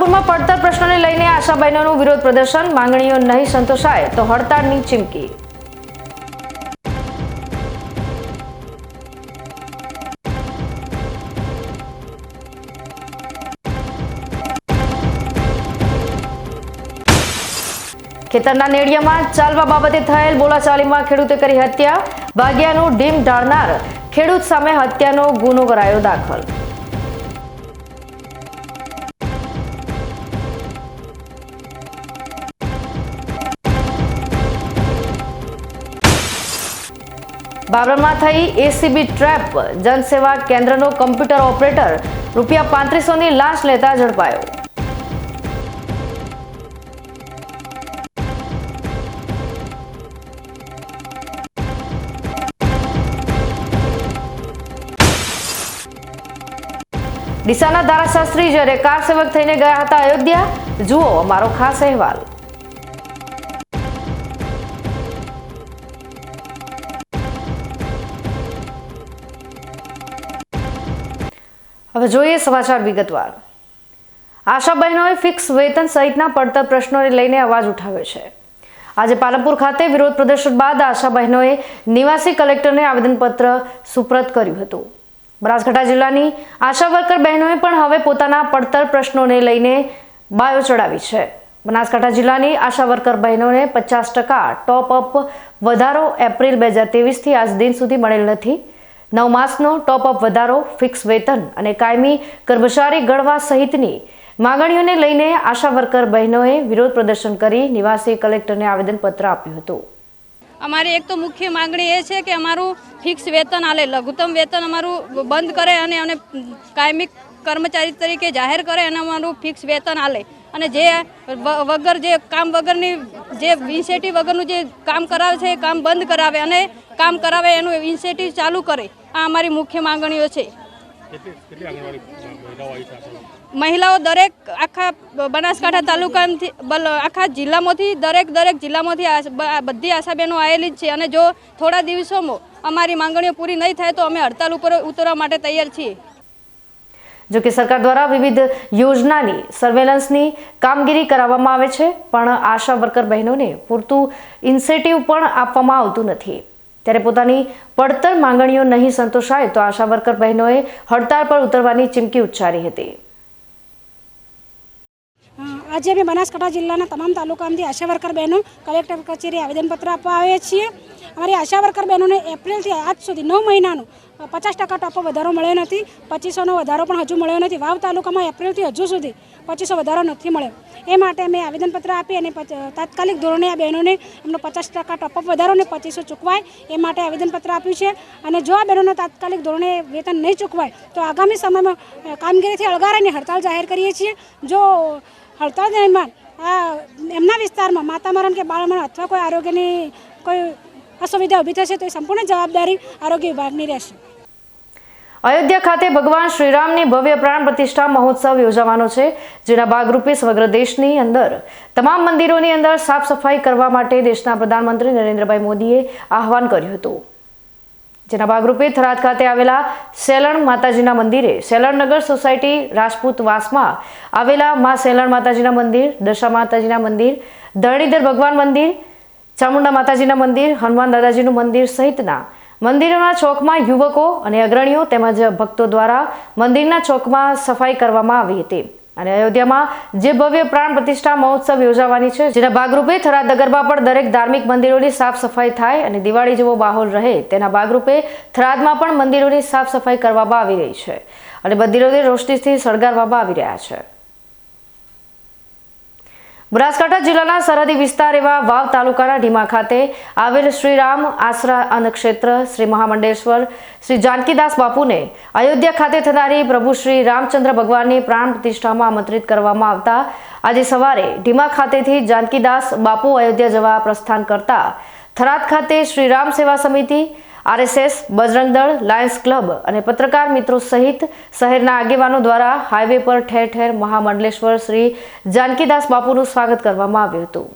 પાલનપુરમાં પડતર પ્રશ્નને લઈને આશા બહેનોનું વિરોધ પ્રદર્શન, માંગણીઓ નહીં સંતોષાય તો હડતાળની ચીમકી. ખેતરના નેડિયામાં ચાલવા બાબતે થયેલ બોલાચાલીમાં ખેડૂતે કરી હત્યા. વાગ્યાનું ડીમ ઢાળનાર ખેડૂત સામે હત્યાનો ગુનો કરાયો દાખલ. બાબરમાં થઈ એસીબી ટ્રેપ, જનસેવા કેન્દ્રનો કમ્પ્યુટર ઓપરેટર. રૂપિયા પાંત્રીસોની લાંચ લેતા ઝડપાયો. ડીસાના ધારાશાસ્ત્રી જ્યારે કાર સેવક થઈને ગયા હતા અયોધ્યા, જુઓ અમારો ખાસ અહેવાલ. હવે જોઈએ સમાચાર વિગતવાર. આશા બહેનોએ ફિક્સ વેતન સહિતના પડતર પ્રશ્નોને લઈને અવાજ ઉઠાવ્યો છે. આજે પાલનપુર ખાતે વિરોધ પ્રદર્શન બાદ આશા બહેનોએ નિવાસી કલેક્ટરને આવેદનપત્ર સુપ્રત કર્યું હતું. બનાસકાંઠા જિલ્લાની આશા વર્કર બહેનોએ પણ હવે પોતાના પડતર પ્રશ્નોને લઈને બાયો ચડાવી છે. બનાસકાંઠા જિલ્લાની આશા વર્કર બહેનોને પચાસ ટકા ટોપ અપ વધારો એપ્રિલ બે હજાર તેવીસથી આજ દિન સુધી મળેલ નથી. નવ માસનો ટોપઅપ વધારો ફિક્સ વેતન અને કાયમી કર્મચારી ગણવા સહિતની માંગણીઓને લઈને આશા વર્કર બહેનોએ વિરોધ પ્રદર્શન કરી નિવાસી કલેક્ટરને આવેદનપત્ર આપ્યું હતું. અમારી એક તો મુખ્ય માંગણી એ છે કે અમારું ફિક્સ વેતન આલે, લઘુત્તમ વેતન અમારું બંધ કરે અને અમને કાયમી કર્મચારી તરીકે જાહેર કરે અને અમારું ફિક્સ વેતન આલે. અને જે વગર જે કામ વગરની, જે ઇન્સેટિવ વગરનું જે કામ કરાવે છે એ કામ બંધ કરાવે અને કામ કરાવે એનું ઇન્સેટિવ ચાલુ કરે. આ અમારી મુખ્ય માંગણીઓ છે. મહિલાઓ દરેક આખા બનાસકાંઠા તાલુકાથી બલ આખા જિલ્લામાંથી દરેક દરેક જિલ્લામાંથી આ બ- બધી આશા બહેનો આવેલી જ છે. અને જો થોડા દિવસોમાં અમારી માંગણીઓ પૂરી નહીં થાય તો અમે હડતાલ ઉપર ઉતરવા માટે તૈયાર છીએ. જો કે સરકાર દ્વારા વિવિધ યોજનાની સર્વેલન્સની કામગીરી કરાવવામાં આવે છે પણ આશા વર્કર બહેનોને પૂરતું ઇન્સેટિવ પણ આપવામાં આવતું નથી. ત્યારે પોતાની પડતર માંગણીઓ નહીં સંતોષાય તો આશા વર્કર બહેનોએ હડતાળ પર ઉતરવાની ચીમકી ઉચ્ચારી હતી. આજે અમે બનાસકાંઠા જિલ્લાના તમામ તાલુકામાંથી આશા વર્કર બહેનો, કલેક્ટર કચેરી આવેદનપત્ર આપવા આવ્યા છીએ. અમારી આશા વર્કર બહેનોને એપ્રિલથી આજ સુધી નવ મહિનાનું પચાસ ટકા ટોપો વધારો મળ્યો નથી, પચીસોનો વધારો પણ હજુ મળ્યો નથી. વાવ તાલુકામાં એપ્રિલથી હજુ સુધી પચીસો વધારો નથી મળ્યો. એ માટે અમે આવેદનપત્ર આપી અને તાત્કાલિક ધોરણે આ બહેનોને એમનો પચાસ ટકા ટોપઅપ વધારો અને પચીસો ચૂકવાય એ માટે આવેદનપત્ર આપ્યું છે. અને જો આ બહેનોને તાત્કાલિક ધોરણે વેતન નહીં ચૂકવાય, તો આગામી સમયમાં કામગીરીથી અળગારાની હડતાળ જાહેર કરીએ છીએ. જો હડતાળ દરમિયાન આ એમના વિસ્તારમાં માતા મરણ કે બાળમરણ અથવા કોઈ આરોગ્યની કોઈ અસુવિધા ઊભી થશે તો એ સંપૂર્ણ જવાબદારી આરોગ્ય વિભાગની રહેશે. અયોધ્યા ખાતે ભગવાન શ્રીરામની ભવ્ય પ્રાણ પ્રતિષ્ઠા મહોત્સવ યોજાવાનો છે, જેના ભાગરૂપે સમગ્ર દેશની અંદર તમામ મંદિરોની અંદર સાફ સફાઈ કરવા માટે દેશના પ્રધાનમંત્રી નરેન્દ્રભાઈ મોદીએ આહવાન કર્યું હતું. જેના ભાગરૂપે થરાદ ખાતે આવેલા સેલણ માતાજીના મંદિરે સેલણનગર સોસાયટી રાજપૂત વાસમાં આવેલા મા સેલણ માતાજીના મંદિર, દશા માતાજીના મંદિર, ધરણીધર ભગવાન મંદિર, ચામુંડા માતાજીના મંદિર, હનુમાન દાદાજીનું મંદિર સહિતના મંદિરોના ચોકમાં યુવકો અને અગ્રણીઓ તેમજ ભક્તો દ્વારા મંદિરના ચોકમાં સફાઈ કરવામાં આવી હતી. અને અયોધ્યામાં જે ભવ્ય પ્રાણ પ્રતિષ્ઠા મહોત્સવ યોજાવાની છે, જેના ભાગરૂપે થરાદ નગરમાં પણ દરેક ધાર્મિક મંદિરોની સાફ સફાઈ થાય અને દિવાળી જેવો માહોલ રહે, તેના ભાગરૂપે થરાદમાં પણ મંદિરોની સાફ સફાઈ કરવામાં આવી રહી છે અને મંદિરોને રોશનીથી શણગારવામાં આવી રહ્યા છે. બનાસકાંઠા જિલ્લાના સરહદી વિસ્તાર એવા વાવ તાલુકાના ઢીમા ખાતે આવેલ શ્રીરામ આશરા અન્નક્ષેત્ર શ્રી મહામંડેશ્વર શ્રી જાનકીદાસ બાપુને અયોધ્યા ખાતે થનારી પ્રભુ શ્રી રામચંદ્ર ભગવાનની પ્રાણ પ્રતિષ્ઠામાં આમંત્રિત કરવામાં આવતા આજે સવારે ઢીમા ખાતેથી જાનકીદાસ બાપુ અયોધ્યા જવા પ્રસ્થાન કરતા થરાદ ખાતે શ્રી રામ સેવા સમિતિ આરએસએસ, બજરંગ દળ, લાયન્સ ક્લબ અને પત્રકાર મિત્રો સહિત શહેરના આગેવાનો દ્વારા હાઈવે પર ઠેર ઠેર મહામંડલેશ્વર શ્રી જાનકીદાસ બાપુનું સ્વાગત કરવામાં આવ્યું હતું.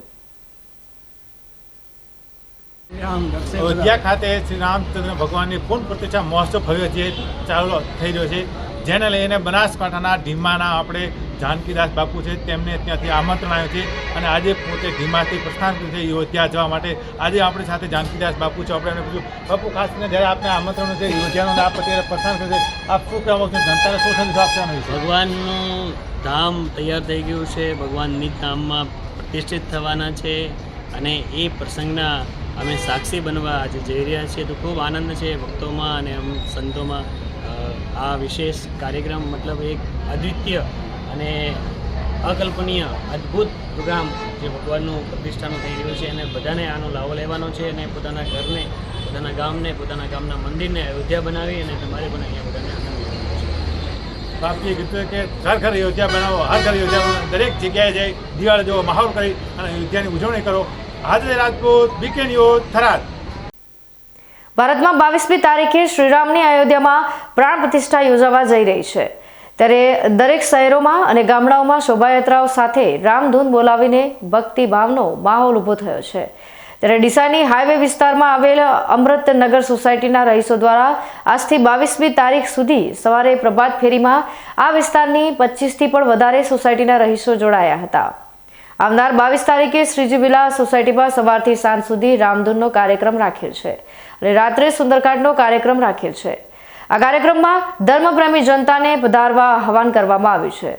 અયોધ્યા ખાતે શ્રી રામચંદ્ર ભગવાનની પૂર્ણ પ્રતિષ્ઠા મહોત્સવ ભવ્ય જે ચાલુ થઈ રહ્યો છે. જેને લઈને બનાસકાંઠાના ઢીમાના આપણે જાનકીદાસ બાપુ છે, તેમને ત્યાંથી આમંત્રણ આવ્યું છે અને આજે પોતે ધીમાથી પ્રસ્થાન કર્યું છે યોધ્યા જવા માટે. આજે આપણી સાથે જાનકીદાસ બાપુ છે, આપણે એમને પૂછ્યું, બાપુ, ખાસ કરીને જ્યારે આપને આમંત્રણ છે યોધ્યાનું આપ અત્યારે પ્રસ્થાન કર્યું છે, આપ શું કહેવા માગશો? જનતાને શું સંદેશો આપવાનો આના ભગવાનનું ધામ તૈયાર થઈ ગયું છે ભગવાનની ધામમાં પ્રતિષ્ઠિત થવાના છે અને એ પ્રસંગના અમે સાક્ષી બનવા આજે જઈ રહ્યા છીએ. તો ખૂબ આનંદ છે ભક્તોમાં અને સંતોમાં. આ વિશેષ કાર્યક્રમ મતલબ એક અદ્વિતીય અને અકલ્પનીય અદ્ભુત પ્રોગ્રામ જે ભગવાનનું પ્રતિષ્ઠાનું થઈ રહ્યું છે અને બધાને આનો લાવો લેવાનો છે અને પોતાના ઘરને પોતાના ગામને પોતાના ગામના મંદિરને અયોધ્યા બનાવી અને તમારે પણ અહીંયા બધાને આનંદ લેવાનો છે. બાપજીએ કીધું કે ઘર ઘર અયોધ્યા બનાવો હર ઘર અયોધ્યા દરેક જગ્યાએ જઈ દિવાળી જેવો માહોલ કરી અને અયોધ્યાની ઉજવણી કરો. હાજર રાજપૂત બીકે ન્યૂઝ થરાદ. ભારતમાં બાવીસમી તારીખે શ્રીરામની અયોધ્યામાં પ્રાણ પ્રતિષ્ઠા યોજાવા જઈ રહી છે. ત્યારે દરેક શહેરોમાં અને ગામડાઓમાં શોભાયાત્રાઓ સાથે રામધૂન બોલાવીને ભક્તિ ભાવનો માહોલ ઊભો થયો છે. ત્યારે ડીસાની હાઈવે વિસ્તારમાં આવેલ અમૃતનગર સોસાયટીના રહીશો દ્વારા આજથી બાવીસમી તારીખ સુધી સવારે પ્રભાત ફેરીમાં આ વિસ્તારની પચીસથી પણ વધારે સોસાયટીના રહીશો જોડાયા હતા. આવનાર બાવીસ તારીખે શ્રીજી વિલા સોસાયટીમાં સવારથી સાંજ સુધી રામધૂનનો કાર્યક્રમ રાખેલ છે અને રાત્રે સુંદરકાંડનો કાર્યક્રમ રાખેલ છે. આ કાર્યક્રમમાં ધર્મપ્રેમી જનતાને પધારવા આહવાન કરવામાં આવ્યું છે.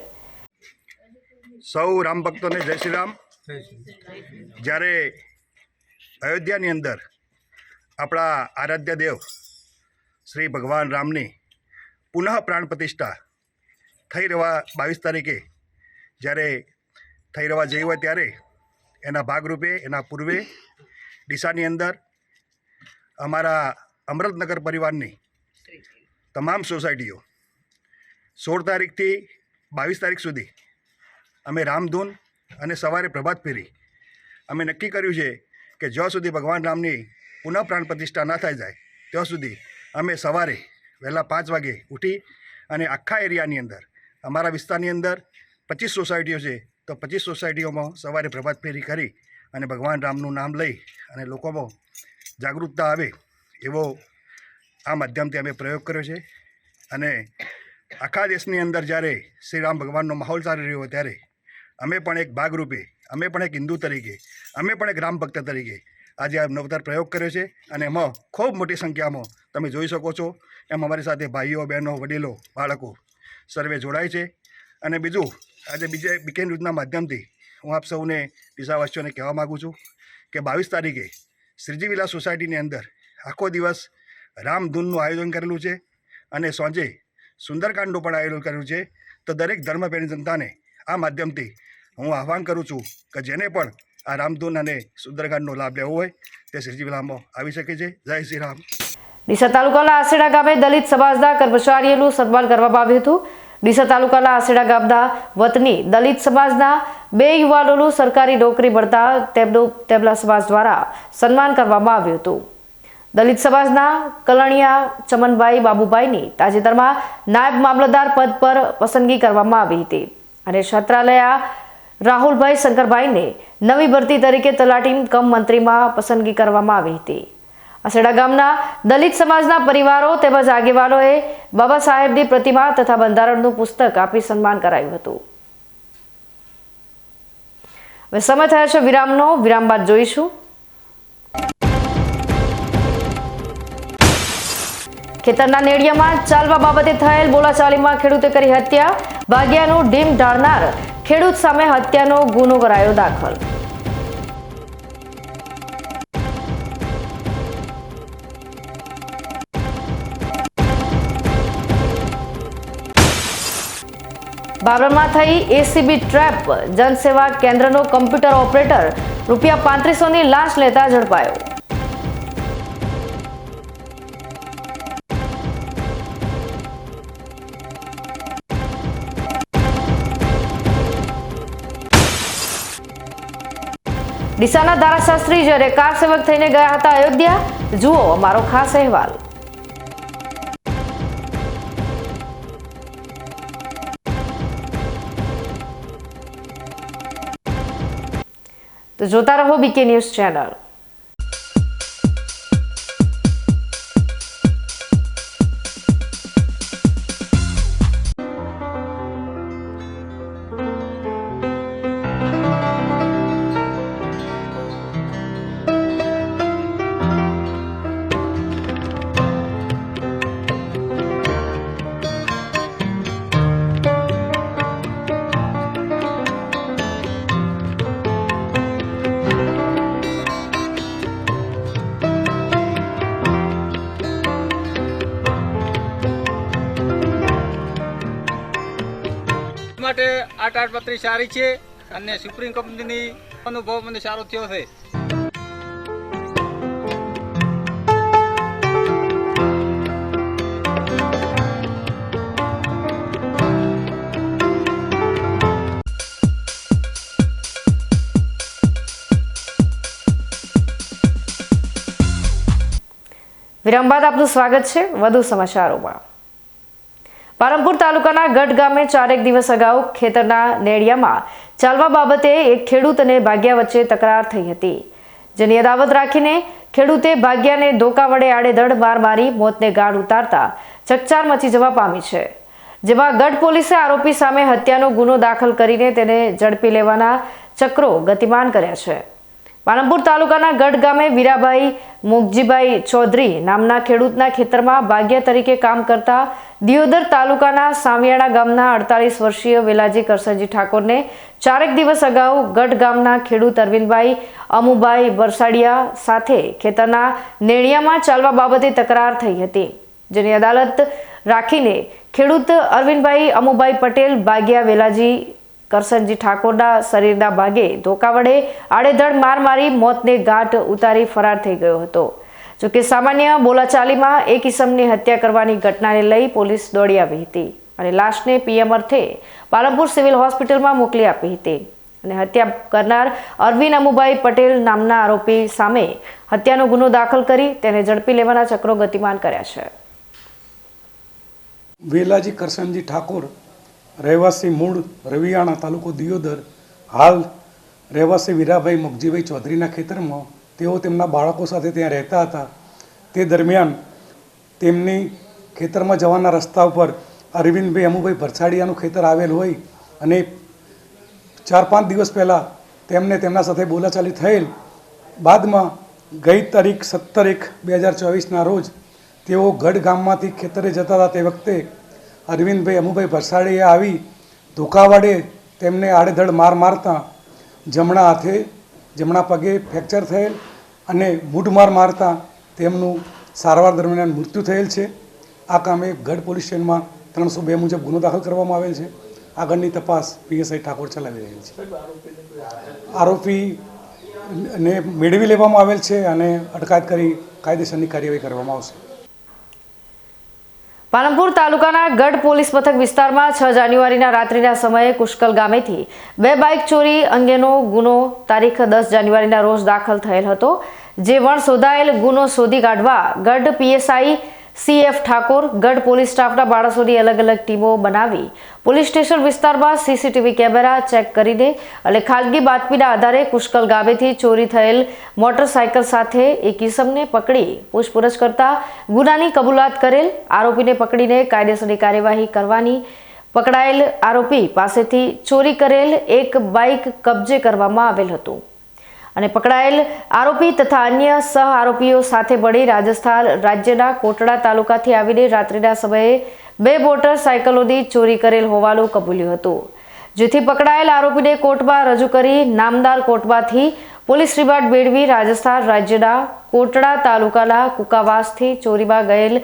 સૌ રામ ભક્તોને જય શ્રી રામ. જ્યારે અયોધ્યાની અંદર આપણા આરાધ્ય દેવ શ્રી ભગવાન રામની પુનઃ પ્રાણ પ્રતિષ્ઠા થઈ રહેવા બાવીસ તારીખે જ્યારે થઈ રહેવા જઈ હોય ત્યારે એના ભાગરૂપે એના પૂર્વે ડીસાની અંદર અમારા અમૃતનગર પરિવારની તમામ સોસાયટીઓ સોળ તારીખથી બાવીસ તારીખ સુધી અમે રામધૂન અને સવારે પ્રભાત ફેરી અમે નક્કી કર્યું છે કે જ્યાં સુધી ભગવાન રામની પુનઃ પ્રાણ પ્રતિષ્ઠા ના થઈ જાય, ત્યાં સુધી અમે સવારે વહેલા પાંચ વાગે ઉઠી અને આખા એરિયાની અંદર, અમારા વિસ્તારની અંદર પચીસ સોસાયટીઓ છે, તો પચીસ સોસાયટીઓમાં સવારે પ્રભાત ફેરી કરી અને ભગવાન રામનું નામ લઈ અને લોકોમાં જાગૃતતા આવે એવો આ માધ્યમથી અમે પ્રયોગ કર્યો છે. અને આખા દેશની અંદર જ્યારે શ્રી રામ ભગવાનનો માહોલ ચાલી રહ્યો ત્યારે અમે પણ એક ભાગરૂપે, અમે પણ એક હિન્દુ તરીકે, અમે પણ એક રામ ભક્ત તરીકે આજે આ નવતર પ્રયોગ કર્યો છે. અને એમાં ખૂબ મોટી સંખ્યામાં તમે જોઈ શકો છો, એમ અમારી સાથે ભાઈઓ, બહેનો, વડીલો, બાળકો સર્વે જોડાય છે. અને બીજું, આજે બીજે બીકે ન્યૂઝના માધ્યમથી હું આપ સૌને દિશાવાસીઓને કહેવા માગું છું કે બાવીસ તારીખે શ્રીજી વિલા સોસાયટીની અંદર આખો દિવસ રામધૂનનું આયોજન કરેલું છે અને સાંજે સુંદરકાંડનું પણ આયોજન કર્યું છે. તો દરેક ધર્મપ્રેમી જનતાને આ માધ્યમથી હું આહવાન કરું છું કે જેને પણ આ રામધૂન અને સુંદરકાંડનો લાભ લેવો હોય તે શ્રીજી વિલામાં આવી શકે છે. જય શ્રી રામ. ડીસા તાલુકાના આસેડા ગામે દલિત સમાજના કર્મચારીઓનું સન્માન કરવામાં આવ્યું હતું. ડીસા તાલુકાના આસેડા ગામના વતની દલિત સમાજના બે યુવાનોનું સરકારી નોકરી મળતા તેમનું તેમના સમાજ દ્વારા સન્માન કરવામાં આવ્યું હતું. દલિત સમાજના કલણિયા ચમનભાઈ બાબુભાઈની તાજેતરમાં નાયબ મામલતદાર પદ પર પસંદગી કરવામાં આવી હતી. અને છત્રાલયા રાહુલભાઈ શંકરભાઈને નવી ભરતી તરીકે તલાટી કમ મંત્રીમાં પસંદગી કરવામાં આવી હતી. અસેડા ગામના દલિત સમાજના પરિવારો તેમજ આગેવાનોએ બાબા સાહેબની પ્રતિમા તથા બંધારણનું પુસ્તક આપી સન્માન કરાયું હતું. સમય થયો છે વિરામનો. વિરામ બાદ જોઈશું. ખેતરના નેડિયામાં ચાલવા બાબતે થયેલ બોલાચાલીમાં ખેડૂતે કરી હત્યા. વાગ્યાનું ડીમ ઢાળનાર ખેડૂત સામે હત્યાનો ગુનો કરાયો દાખલ. બાબરમાં થઈ એસીબી ટ્રેપ. જનસેવા કેન્દ્રનો કમ્પ્યુટર ઓપરેટર. રૂપિયા પાંત્રીસોની લાંચ લેતા ઝડપાયો. ડીસાના ધારાશાસ્ત્રી જ્યારે કાર સેવક થઈને ગયા હતા અયોધ્યા, જુઓ અમારો ખાસ અહેવાલ. તો જોતા રહો બીકે ન્યૂઝ ચેનલ. આ તાડપત્રી સારી છે અને સુપ્રીમ કંપનીની અનુભવ મને સારો થયો છે. વિરામ બાદ આપનું સ્વાગત છે. વધુ સમાચારોમાં. પાલનપુર તાલુકાના ગઢ ગામે ચારેક દિવસ અગાઉ ખેતરના નેડિયામાં ચાલવા બાબતે એક ખેડૂત અને ભાગ્યા વચ્ચે તકરાર થઈ હતી. જેની અદાવત રાખીને ખેડૂતે ભાગ્યાને ધોકા વડે આડેધડ માર મારી મોતને ગાઢ ઉતારતા ચકચાર મચી જવા પામી છે. જેમાં ગઢ પોલીસે આરોપી સામે હત્યાનો ગુનો દાખલ કરીને તેને ઝડપી લેવાના ચક્રો ગતિમાન કર્યા છે. પાલનપુર તાલુકાના ગઢ ગામે વીરાભાઈ મુગજીભાઈ ચૌધરી નામના ખેડૂતના ખેતરમાં ભાગ્ય તરીકે કામ કરતા દિયોદર તાલુકાના સામિયાણા ગામના અડતાલીસ વર્ષીય વેલાજી કરસનજી ઠાકોરને ચારેક દિવસ અગાઉ ગઢ ગામના ખેડૂત અરવિંદભાઈ અમુભાઈ બરસાડિયા સાથે ખેતરના નેણિયામાં ચાલવા બાબતે તકરાર થઈ હતી, જેની અદાલત રાખીને ખેડૂત અરવિંદભાઈ અમુભાઈ પટેલ, ભાગ્યા વેલાજી કરસનજી ઠાકોરના શરીરના ભાગે ધોકા વડે આડેધડ માર મારી મોતને ગાંઠ ઉતારી ફરાર થઈ ગયો હતો. જોકે સામાન્ય બોલાચાલીમાં એક ઇસમની હત્યા કરવાની ઘટનાને લઈ પોલીસ દોડી આવી હતી અને લાશને પીએમ અર્થે પાલનપુર સિવિલ હોસ્પિટલમાં મોકલી આપી હતી. અને હત્યા કરનાર અરવિંદ અમુભાઈ પટેલ નામના આરોપી સામે હત્યાનો ગુનો દાખલ કરી તેને ઝડપી લેવાના ચક્રો ગતિમાન કર્યા છે. વેલાજી કરસનજી ઠાકોર રહેવાસી મૂળ રવિયાણા તાલુકો દિયોદર. હાલ રહેવાસી વીરાભાઈ મગજીભાઈ ચૌધરીના ખેતરમાં તેઓ તેમના બાળકો સાથે ત્યાં રહેતા હતા. તે દરમિયાન તેમની ખેતરમાં જવાના રસ્તા ઉપર અરવિંદભાઈ અમુભાઈ ભરસાડિયાનું ખેતર આવેલ હોય અને ચાર પાંચ દિવસ પહેલાં તેમને તેમના સાથે બોલાચાલી થયેલ બાદમાં ગઈ તારીખ સત્તર એક બે હજાર ચોવીસના રોજ તેઓ ગઢ ગામમાંથી ખેતરે જતા હતા. તે વખતે અરવિંદભાઈ, અમુભાઈ ભરસાડીએ આવી ધોકા વડે તેમને આડેધડ માર મારતા જમણા હાથે, જમણા પગે ફ્રેક્ચર થયેલ અને મૂઢમાર મારતા તેમનું સારવાર દરમિયાન મૃત્યુ થયેલ છે. આ કામે ગઢ પોલીસ સ્ટેશનમાં ત્રણસો બે મુજબ ગુનો દાખલ કરવામાં આવેલ છે. આગળની તપાસ પીએસઆઈ ઠાકોર ચલાવી રહેલ છે. આરોપી ને મેળવી લેવામાં આવેલ છે અને અટકાયત કરી કાયદેસરની કાર્યવાહી કરવામાં આવશે. પાલનપુર તાલુકાના ગઢ પોલીસ મથક વિસ્તારમાં છ જાન્યુઆરીના રાત્રિના સમયે કુશ્કલ ગામેથી બે બાઇક ચોરી અંગેનો ગુનો તારીખ દસ જાન્યુઆરીના રોજ દાખલ થયેલ હતો. જે વણ શોધાયેલ ગુનો શોધી કાઢવા ગઢ પીએસઆઈ સીએફ ઠાકોર ગઢ પોલીસ સ્ટાફના માણસોની અલગ અલગ ટીમો બનાવી પોલીસ સ્ટેશન વિસ્તારમાં સીસીટીવી કેમેરા ચેક કરીને અને ખાનગી બાતમીના આધારે પુષ્કલ ગામેથી ચોરી થયેલ મોટરસાયકલ સાથે એક ઇસમને પકડી પૂછપરછ કરતા ગુનાની કબૂલાત કરેલ આરોપીને પકડીને કાયદેસરની કાર્યવાહી કરવાની પકડાયેલ આરોપી પાસેથી ચોરી કરેલ એક બાઇક કબજે કરવામાં આવેલ હતું. અને પકડાયેલ આરોપી તથા અન્ય સહ આરોપીઓ સાથે મળી રાજસ્થાન રાજ્યના કોટડા તાલુકાથી આવીને રાત્રિના સમયે બે મોટરસાયકલોની ચોરી કરેલ હોવાનું કબૂલ્યું હતું. જેથી પકડાયેલ આરોપીને કોર્ટમાં રજૂ કરી નામદાર કોર્ટમાંથી પોલીસ રિમાન્ડ મેળવી રાજસ્થાન રાજ્યના કોટડા તાલુકાના કુકાવાસથી ચોરીમાં ગયેલ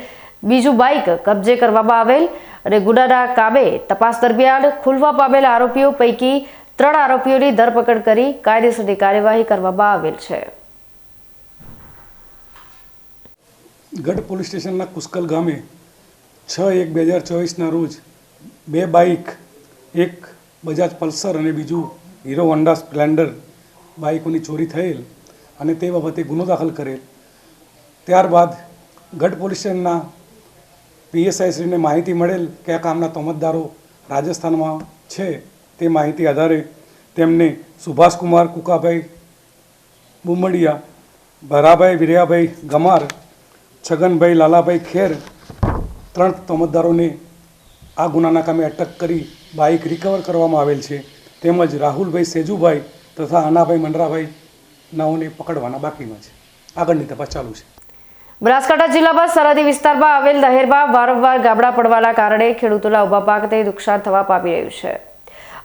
બીજું બાઇક કબજે કરવામાં આવેલ અને ગુનાના કામે તપાસ દરમિયાન ખુલવા પામેલ આરોપીઓ પૈકી ત્રણ આરોપીઓની ધરપકડ કરી કાયદેસરની કાર્યવાહી કરવામાં આવેલ છે. ગઢ પોલીસ સ્ટેશનના કુસ્કલ ગામે છ એક બે હજાર ચોવીસના રોજ બે બાઇક, એક બજાજ પલ્સર અને બીજું હીરો હોન્ડા સ્પ્લેન્ડર બાઇકોની ચોરી થયેલ અને તે બાબતે ગુનો દાખલ કરેલ. ત્યારબાદ ગઢ પોલીસ સ્ટેશનના પીએસઆઈશ્રીને માહિતી મળેલ કે આ કામના તોમતદારો રાજસ્થાનમાં છે તે માહિતી આધારે તેમને સુભાષકુમાર કુકાભાઈ, બુમડિયા, ભરાભાઈ વિરયાભાઈ ગમાર, છગનભાઈ લાલાભાઈ ખેર ત્રણ તમતદારોને આ ગુનાના કામે અટક કરી બાઇક રિકવર કરવામાં આવેલ છે. તેમજ રાહુલભાઈ સેજુભાઈ તથા અનાભાઈ મંડરાભાઈ નાઓને પકડવાના બાકીમાં છે. આગળની તપાસ ચાલુ છે. બનાસકાંઠા જિલ્લામાં સરહદી વિસ્તારમાં આવેલ દહેરમાં વારંવાર ગાબડા પડવાના કારણે ખેડૂતોના ઊભા પાકને નુકસાન થવા પામી રહ્યું છે.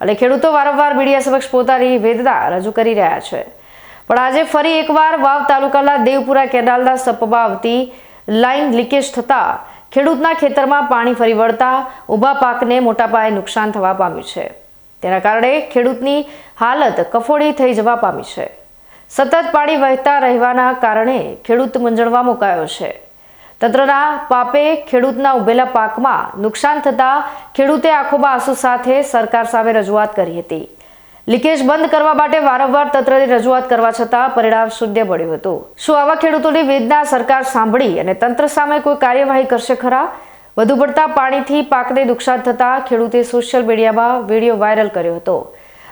અને ખેડૂતો વારંવાર મીડિયા સમક્ષ પોતાની વેદના રજૂ કરી રહ્યા છે. પણ આજે ફરી એકવાર વાવ તાલુકાના દેવપુરા કેનાલના સપમાં આવતી લાઇન લીકેજ થતાં ખેડૂતના ખેતરમાં પાણી ફરી વળતા ઊભા પાકને મોટા પાયે નુકસાન થવા પામ્યું છે. તેના કારણે ખેડૂતની હાલત કફોડી થઈ જવા પામી છે. સતત પાણી વહેતા રહેવાના કારણે ખેડૂત મૂંઝવણમાં મુકાયો છે. તંત્રના પાપે ખેડૂતના ઉભેલા પાકમાં નુકસાન થતા ખેડૂતે આંખોમાં આંસુ સાથે સરકાર સામે રજૂઆત કરી હતી. લીકેજ બંધ કરવા માટે વારંવાર તંત્રની રજૂઆત કરવા છતાં પરિણામ શૂન્ય મળ્યું હતું. શું આવા ખેડૂતોની વેદના સરકાર સાંભળી અને તંત્ર સામે કોઈ કાર્યવાહી કરશે ખરા? વધુ પડતા પાણીથી પાકને નુકસાન થતા ખેડૂતે સોશિયલ મીડિયામાં વીડિયો વાયરલ કર્યો હતો.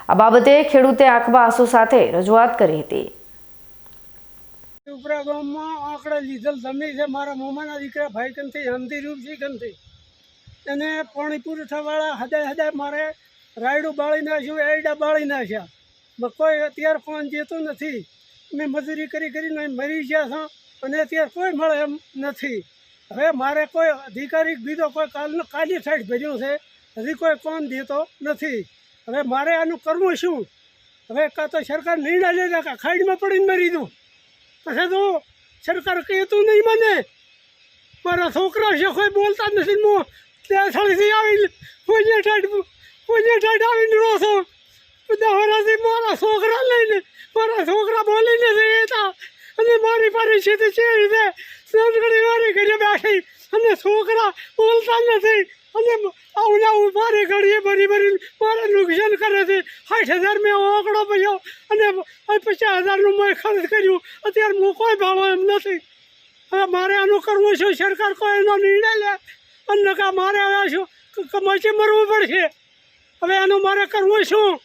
આ બાબતે ખેડૂતે આંખમાં આંસુ સાથે રજૂઆત કરી હતી. ઉપરા ગામમાં આંકડા લીધેલ જમીન છે. મારા મોમાના દીકરા ભાઈ કંથી હમદી રૂપજી કંથી એને પાણી પુરવઠાવાળા હદાય હદાય મારે રાયડું બાળી નાખ્યું, એરડા બાળી નાખ્યા. કોઈ અત્યારે ફોન જતો નથી. મેં મજૂરી કરી કરીને મરી ગયા છો અને અત્યારે કોઈ મળે એમ નથી. હવે મારે કોઈ અધિકારી બીજો કોઈ કાલનો કાલી સાઈડ ભર્યું છે. હજી કોઈ કોણ દેતો નથી. હવે મારે આનું કરવું શું? હવે કાં તો સરકાર નિર્ણય લેતા કે ખાડીમાં પડીને મરી દઉં. પછી તો સરકાર કહેતું નહીં મને. મારા છોકરા છે, કોઈ બોલતા નથી હું ત્યાં સ્થળેથી આવીને પૂજ્ય ઠાઠ પૂજ્ય ઠાઠ આવીને રહો છો. બધા મારા છોકરા લઈને, મારા છોકરા બોલી નથી રહેતા અને મારી પરિસ્થિતિ છે રીતે. સંસ્કૃતિ મારી ઘરે બેઠી અને છોકરા બોલતા નથી. અને આવડા આવું મારી ઘડીએ ભરી ભરી મારે નુકસાન કરે છે. સાઠ હજાર મેં ઓકડો પડ્યો અને પચાસ હજારનું મેં ખર્ચ કર્યું. અત્યારે હું કોઈ ભાવ એમ નથી. હવે મારે આનું કરવું છે, સરકાર કોઈ એનો નિર્ણય લે અને કા મારે હવે શું કમાચી મરવું પડશે. હવે એનું મારે કરવું શું?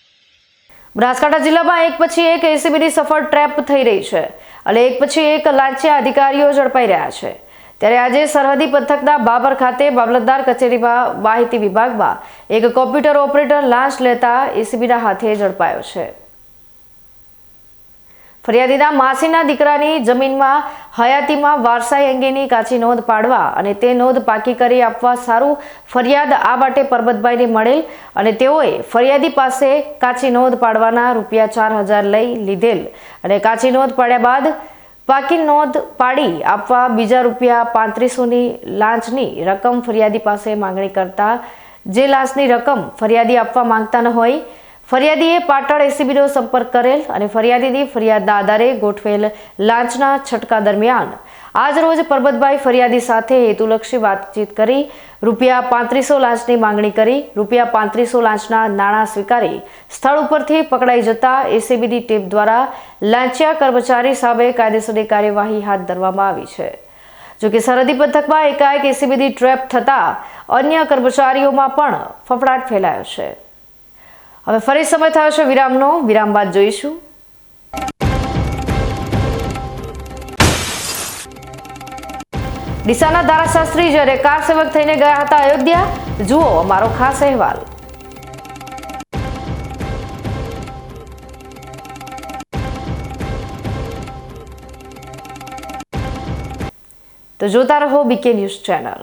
બનાસકાંઠા જિલ્લામાં એક પછી એક એસીબીની સફળ ટ્રેપ થઈ રહી છે. અને એક પછી એક લાંચિયા અધિકારીઓ ઝડપાઈ રહ્યા છે. ત્યારે આજે સરહદી પંથકના બાબર ખાતે મામલતદાર કચેરીમાં માહિતી વિભાગમાં એક કોમ્પ્યુટર ઓપરેટર લાંચ લેતા એસીબીના હાથે ઝડપાયો છે. ફરિયાદીના માસીના દીકરાની જમીનમાં હયાતીમાં વારસાઈ અંગેની કાચી નોંધ પાડવા અને તે નોંધ પાકી કરી આપવા સારું ફરિયાદ આ માટે પરબતભાઈને મળેલ અને તેઓએ ફરિયાદી પાસે કાચી નોંધ પાડવાના રૂપિયા ચાર હજાર લઈ લીધેલ. અને કાચી નોંધ પાડ્યા બાદ પાકી નોંધ પાડી આપવા બીજા રૂપિયા પાંત્રીસોની લાંચની રકમ ફરિયાદી પાસે માંગણી કરતા જે લાંચની રકમ ફરિયાદી આપવા માંગતા ન હોય, ફરિયાદીએ પાટણ એસીબીનો સંપર્ક કરેલ અને ફરિયાદીની ફરિયાદના આધારે ગોઠવેલ લાંચના છટકા દરમિયાન આજ રોજ પરબતભાઈ ફરિયાદી સાથે હેતુલક્ષી વાતચીત કરી, રૂપિયા પાંત્રીસો લાંચની માંગણી કરી, રૂપિયા પાંત્રીસો લાંચના નાણાં સ્વીકારી, સ્થળ ઉપરથી પકડાઈ જતા એસીબીની ટીમ દ્વારા લાંચિયા કર્મચારી સામે કાયદેસરની કાર્યવાહી હાથ ધરવામાં આવી છે. જોકે સરહદી પંથકમાં એકાએક એસીબીની ટ્રેપ થતા અન્ય કર્મચારીઓમાં પણ ફફડાટ ફેલાયો છે. હવે ફરી સમય થયો છે વિરામનો. વિરામ બાદ જોઈશું. ડીસાના ધારાશાસ્ત્રી જ્યારે કાર સેવક થઈને ગયા હતા અયોધ્યા, જુઓ અમારો ખાસ અહેવાલ. તો જોતા રહો બીકે ન્યૂઝ ચેનલ.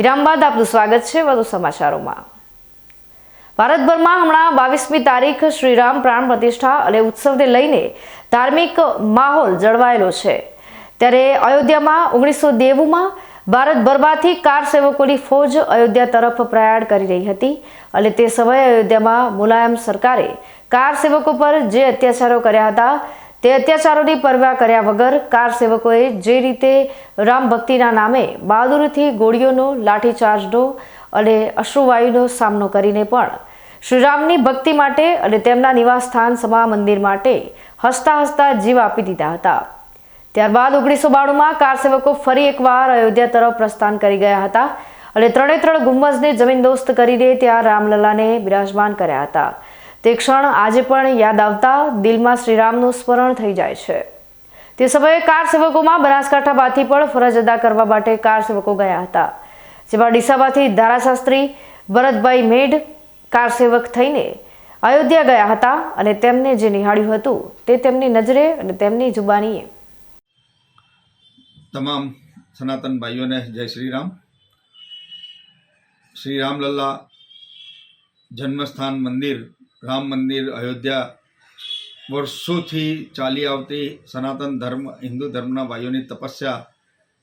વિરામ બાદ આપનું સ્વાગત છે વધુ સમાચારોમાં. ભારતભરમાં હમણાં બાવીસમી તારીખ શ્રીરામ પ્રાણ પ્રતિષ્ઠા અને ઉત્સવને લઈને ધાર્મિક માહોલ જળવાયેલો છે. ત્યારે અયોધ્યામાં ઓગણીસો નેવુંમાં ભારતભરમાંથી કાર સેવકોની ફોજ અયોધ્યા તરફ પ્રયાણ કરી રહી હતી અને તે સમયે અયોધ્યામાં મુલાયમ સરકારે કાર સેવકો પર જે અત્યાચારો કર્યા હતા તે અત્યાચારોની પરવા કર્યા વગર કાર સેવકોએ જે રીતે રામ ભક્તિના નામે બહાદુરથી ગોળીઓનો લાઠીચાર્જનો અને અશ્રુવાયુનો સામનો કરીને પણ શ્રીરામની ભક્તિ માટે અને તેમના નિવાસસ્થાન સમા મંદિર માટે હસતા હસતા જીવ આપી દીધા હતા. ત્યારબાદ ઓગણીસો બાણુંમાં કાર સેવકો ફરી એકવાર અયોધ્યા તરફ પ્રસ્થાન કરી ગયા હતા અને ત્રણે ત્રણ ગુંબજને જમીનદોસ્ત કરીને ત્યાં રામલલાને બિરાજમાન કર્યા હતા. તે ક્ષણ આજે પણ યાદ આવતા દિલમાં શ્રીરામનું સ્મરણ થઈ જાય છે. તે સમયે કાર સેવકોમાં બનાસકાંઠામાંથી પણ ફરજ અદા કરવા માટે કાર સેવકો ગયા હતા. જેમાં ડીસામાંથી ધારાશાસ્ત્રી ભરતભાઈ મેઢ કાર સેવક થઈને અયોધ્યા ગયા હતા અને તેમને જે નિહાળ્યું હતું તે તેમની નજરે અને તેમની જુબાનીએ. તમામ સનાતન ભાઈઓને જય શ્રી રામ શ્રી રામલલ્લા જન્મસ્થાન મંદિર રામ મંદિર અયોધ્યા વર્ષોથી ચાલી આવતી સનાતન ધર્મ, હિન્દુ ધર્મના ભાઈઓની તપસ્યા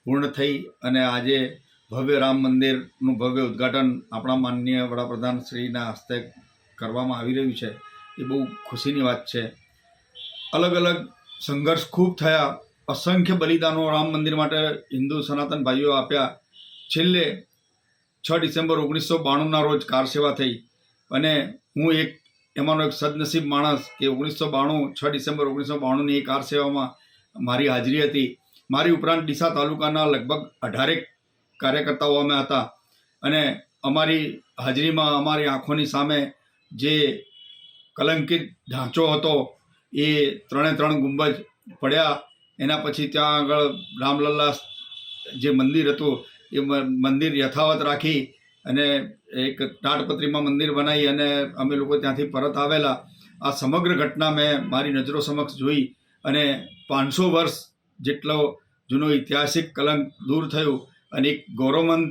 પૂર્ણ થઈ અને આજે ભવ્ય રામ મંદિરનું ભવ્ય ઉદ્ઘાટન આપણા માનનીય વડાપ્રધાન શ્રીના હસ્તે કરવામાં આવી રહ્યું છે. એ બહુ ખુશીની વાત છે. અલગ અલગ સંઘર્ષ ખૂબ થયા. અસંખ્ય બલિદાનો રામ મંદિર માટે હિન્દુ સનાતન ભાઈઓ આપ્યા. છેલ્લે છ ડિસેમ્બર ઓગણીસો બાણુંના રોજ કાર સેવા થઈ અને હું એક એમાંનો એક સદનસીબ માણસ કે ઓગણીસો બાણું, છ ડિસેમ્બર ઓગણીસો બાણુંની કાર સેવામાં મારી હાજરી હતી. મારી ઉપરાંત ડીસા તાલુકાના લગભગ અઢારેક કાર્યકર્તાઓ અમે હતા. અને અમારી હાજરીમાં અમારી આંખોની સામે જે કલંકિત ઢાંચો હતો, એ ત્રણે ત્રણ ગુંબજ પડ્યા. એના પછી ત્યાં આગળ રામલલ્લા જે મંદિર હતું, એ મંદિર યથાવત રાખી અને એક તાડપત્રીમાં મંદિર બનાવી અને અમે લોકો ત્યાંથી પરત આવેલા. આ સમગ્ર ઘટના મેં મારી નજરો સમક્ષ જોઈ અને પાંચસો વર્ષ જેટલો જૂનો ઐતિહાસિક કલંક દૂર થયું અને એક ગૌરવમંદ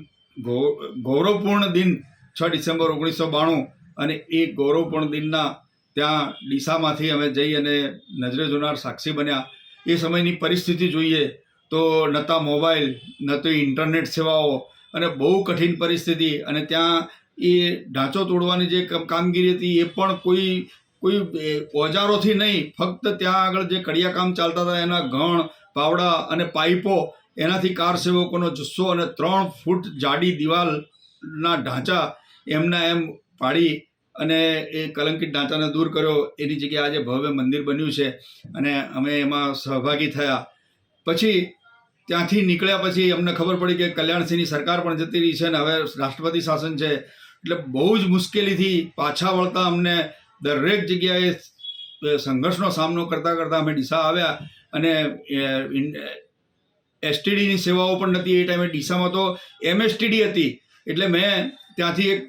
ગૌરવપૂર્ણ દિન છ ડિસેમ્બર ઓગણીસો બાણું અને એ ગૌરવપૂર્ણ દિનના ત્યાં ડીસામાંથી અમે જઈ અને નજરે જોનાર સાક્ષી બન્યા. એ સમયની પરિસ્થિતિ જોઈએ તો નહોતા મોબાઈલ, ન તો ઇન્ટરનેટ સેવાઓ અને બહુ કઠિન પરિસ્થિતિ. અને ત્યાં એ ઢાંચો તોડવાની જે કામગીરી હતી એ પણ કોઈ કોઈ ઓજારોથી નહીં, ફક્ત ત્યાં આગળ જે કડિયા કામ ચાલતા હતા, એના ગણ, પાવડા અને પાઇપો, એનાથી કાર સેવકોનો જુસ્સો અને ત્રણ ફૂટ જાડી દિવાલના ઢાંચા એમના એમ પાડી અને એ કલંકિત ઢાંચાને દૂર કર્યો. એની જગ્યાએ આજે ભવ્ય મંદિર બન્યું છે અને અમે એમાં સહભાગી થયા. પછી ત્યાંથી નીકળ્યા પછી અમને ખબર પડી કે કલ્યાણસિંહની સરકાર પણ જતી રહી છે અને હવે રાષ્ટ્રપતિ શાસન છે. એટલે બહુ જ મુશ્કેલીથી પાછા વળતા અમને દરેક જગ્યાએ સંઘર્ષનો સામનો કરતાં કરતાં અમે ડીસા આવ્યા અને એસટીડીની સેવાઓ પણ નથી એ ટાઈમે ડીસામાં તો એમએસટીડી હતી. એટલે મેં ત્યાંથી એક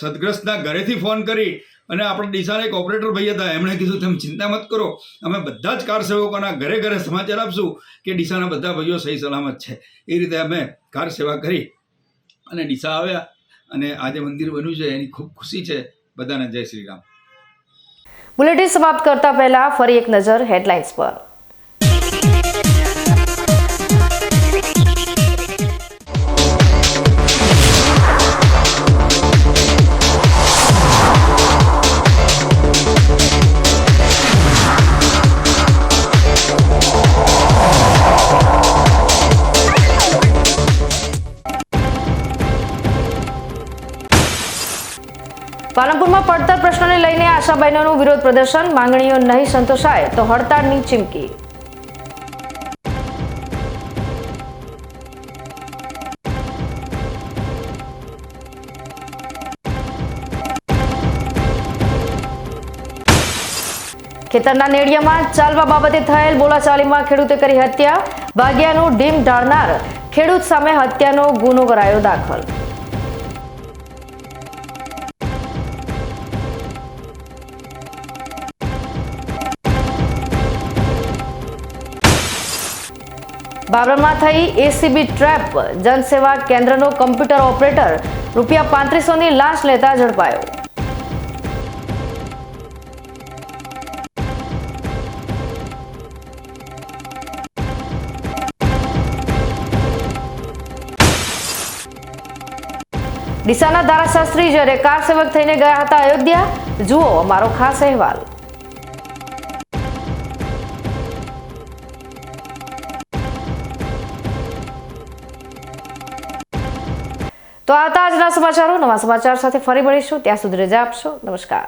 સદગ્રસ્તના ઘરેથી ફોન કરી અને આપણે ડીસાના એક ઓપરેટર ભાઈ હતા, એમણે કીધું, તમે ચિંતા મત કરો, અમે બધા જ કાર સેવકોના ઘરે ઘરે સમાચાર આપશું કે ડીસાના બધા ભાઈઓ સહી સલામત છે. એ રીતે અમે કાર સેવા કરી અને ડીસા આવ્યા અને આજે મંદિર બન્યું છે, એની ખૂબ ખુશી છે. બધાને જય શ્રી રામ. બુલેટિન સમાપ્ત કરતા પહેલા ફરી એક નજર હેડલાઇન્સ પર. પ્રશ્નોને લઈને આશા બહેનોનું વિરોધ પ્રદર્શન, માંગણીઓ નહીં સંતોષાય તો હડતાળની ચીમકી. ખેતરના નેડિયામાં ચાલવા બાબતે થયેલ બોલાચાલીમાં ખેડૂતે કરી હત્યા. વાગ્યાનું ડીમ ઢાળનાર ખેડૂત સામે હત્યાનો ગુનો કરાયો દાખલ. બાબરમાં થઈ એસીબી ટ્રેપ, જનસેવા કેન્દ્રનો કમ્પ્યુટર ઓપરેટર. રૂપિયા પાંત્રીસોની લાંચ લેતા ઝડપાયો. ડીસાના ધારાશાસ્ત્રી જ્યારે કાર સેવક થઈને ગયા હતા અયોધ્યા, જુઓ અમારો ખાસ અહેવાલ. તો આ હતા આજના સમાચારો નવા સમાચાર સાથે ફરી મળીશું. ત્યાં સુધી રજા આપશો. નમસ્કાર.